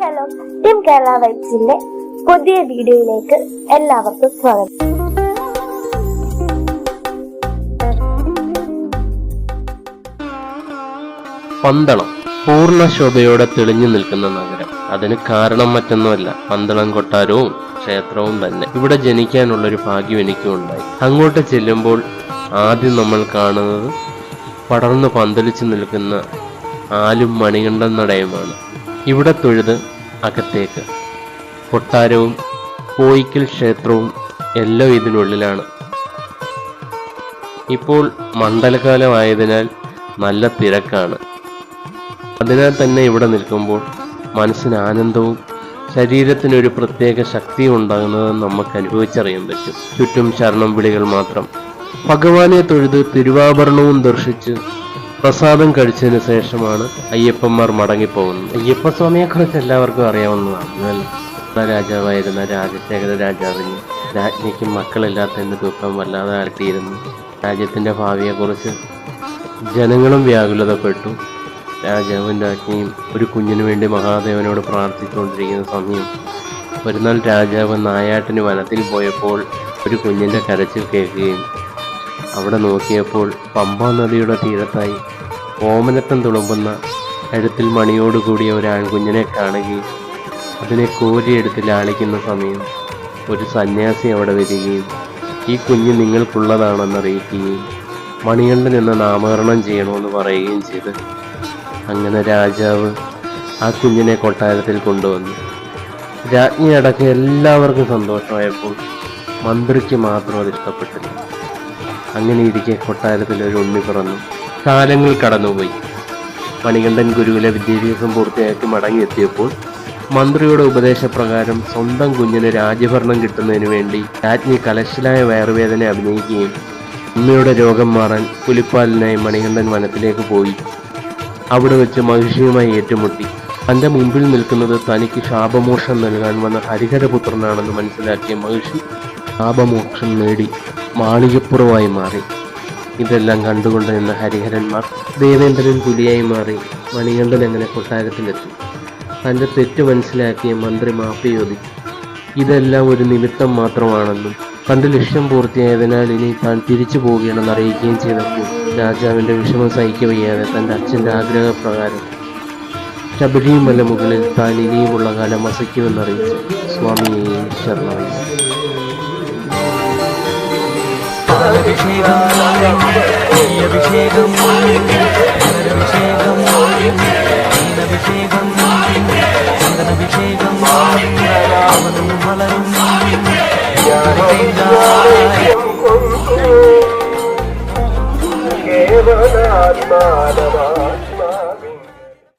Hello team Kerala വൈബ്സിന്റെ പുതിയ വീഡിയോയിലേക്ക് എല്ലാവർക്കും സ്വാഗതം. പന്തളം പൂർണ ശോഭയോടെ തെളിഞ്ഞു നിൽക്കുന്ന നഗരം. അതിന് കാരണം മറ്റൊന്നുമല്ല പന്തളം കൊട്ടാരവും ക്ഷേത്രവും തന്നെ. ഇവിടെ ജനിക്കാനുള്ള ഒരു ഭാഗ്യം എനിക്കും ഉണ്ടായി. അങ്ങോട്ട് ചെല്ലുമ്പോൾ ആദ്യം നമ്മൾ കാണുന്നത് പടർന്നു പന്തലിച്ചു നിൽക്കുന്ന ആലും മണികണ്ഠൻ നടയുമാണ്. ഇവിടെ തൊഴുത് അകത്തേക്ക്. കൊട്ടാരവും കോയിക്കൽ ക്ഷേത്രവും എല്ലാം ഇതിനുള്ളിലാണ്. ഇപ്പോൾ മണ്ഡലകാലമായതിനാൽ നല്ല തിരക്കാണ്. അതിനാൽ തന്നെ ഇവിടെ നിൽക്കുമ്പോൾ മനസ്സിന് ആനന്ദവും ശരീരത്തിനൊരു പ്രത്യേക ശക്തിയും ഉണ്ടാകുന്നത് നമുക്ക് അനുഭവിച്ചറിയാൻ പറ്റും. ചുറ്റും ശരണം വിളികൾ മാത്രം. ഭഗവാനെ തൊഴുത് തിരുവാഭരണവും ദർശിച്ച് പ്രസാദം കഴിച്ചതിന് ശേഷമാണ് അയ്യപ്പന്മാർ മടങ്ങിപ്പോകുന്നത്. അയ്യപ്പസ്വാമിയെ കുറിച്ച് എല്ലാവർക്കും അറിയാവുന്നതാണ്? രാജാവായിരുന്ന രാജശേഖര രാജാവിന് രാജ്ഞിക്ക് മക്കളില്ലാത്തതിന്റെ ദുഃഖം വല്ലാതെ അലട്ടിയിരുന്നു. രാജ്യത്തിന്റെ ഭാവിയെക്കുറിച്ച് ജനങ്ങളും വ്യാകുലതപ്പെട്ടു. രാജാവും രാജ്ഞിയും ഒരു കുഞ്ഞിനു വേണ്ടി മഹാദേവനോട് പ്രാർത്ഥിച്ചുകൊണ്ടിരിക്കുന്ന സമയം. ഒരുനാൾ രാജാവ് നായാട്ടിന് വനത്തിൽ പോയപ്പോൾ ഒരു കുഞ്ഞിന്റെ കരച്ചിൽ കേൾക്കുകയും അവിടെ നോക്കിയപ്പോൾ പമ്പാ നദിയുടെ തീരത്തായി ഓമനത്തം തുളുമ്പുന്ന കഴുത്തിൽ മണിയോടുകൂടിയ ഒരു ആൺകുഞ്ഞിനെ കാണുകയും അതിനെ കോരിയെടുത്ത് ലാളിക്കുന്ന സമയം ഒരു സന്യാസി അവിടെ വരികയും ഈ കുഞ്ഞ് നിങ്ങൾക്കുള്ളതാണെന്നറിയിക്കുകയും മണികണ്ഠൻ എന്ന നാമകരണം ചെയ്യണമെന്ന് പറയുകയും ചെയ്ത് അങ്ങനെ രാജാവ് ആ കുഞ്ഞിനെ കൊട്ടാരത്തിൽ കൊണ്ടുവന്നു. രാജ്ഞി അടക്കം എല്ലാവർക്കും സന്തോഷമായപ്പോൾ മന്ത്രിക്ക് മാത്രം അത് ഇഷ്ടപ്പെട്ടില്ല. അങ്ങനെ ഇരിക്കെ കൊട്ടാരത്തിൽ ഒരു ഉണ്ണി പിറന്നു. കാലങ്ങൾ കടന്നുപോയി. മണികണ്ഠൻ ഗുരുവിലെ വിദ്യാഭ്യാസം പൂർത്തിയാക്കി മടങ്ങിയെത്തിയപ്പോൾ മന്ത്രിയുടെ ഉപദേശപ്രകാരം സ്വന്തം കുഞ്ഞിന് രാജ്യഭരണം കിട്ടുന്നതിന് വേണ്ടി രാജ്ഞി കലശലായ വയറുവേദന അഭിനയിക്കുകയും ഉമ്മയുടെ രോഗം മാറാൻ പുലിപ്പാലിനായി മണികണ്ഠൻ വനത്തിലേക്ക് പോയി. അവിടെ വെച്ച് മഹിഷിയുമായി ഏറ്റുമുട്ടി. തന്റെ മുമ്പിൽ നിൽക്കുന്നത് തനിക്ക് ശാപമോക്ഷം നൽകാൻ വന്ന ഹരിഹരപുത്രനാണെന്ന് മനസ്സിലാക്കിയ മഹിഷി ശാപമോക്ഷം നേടി. മാളികപ്പുറമായി മാറി. ഇതെല്ലാം കണ്ടുകൊണ്ട് നിന്ന ഹരിഹരന്മാർ ദേവേന്ദ്രൻ പുലിയായി മാറി മണികണ്ഠൻ എങ്ങനെ കൊട്ടാരത്തിലെത്തി? തന്റെ തെറ്റ് മനസ്സിലാക്കിയ മന്ത്രി മാപ്പി ചോദിച്ചു ഇതെല്ലാം ഒരു നിമിത്തം മാത്രമാണെന്നും തന്റെ ലക്ഷ്യം പൂർത്തിയായതിനാൽ ഇനി താൻ തിരിച്ചു പോവുകയാണെന്ന് അറിയിക്കുകയും ചെയ്തപ്പോൾ രാജാവിന്റെ വിഷമം സഹിക്കവയ്യാതെ തന്റെ അച്ഛന്റെ ആഗ്രഹപ്രകാരം ശബരിമല മുകളിൽ താൻ ഇനിയുമുള്ള കാലം വസിക്കുമെന്നറിയിച്ചു സ്വാമിയെയും ശരണമയ്യ അഭിഷേകം അഭിഷേകം അഭിഷേകം അഭിഷേകം വളരും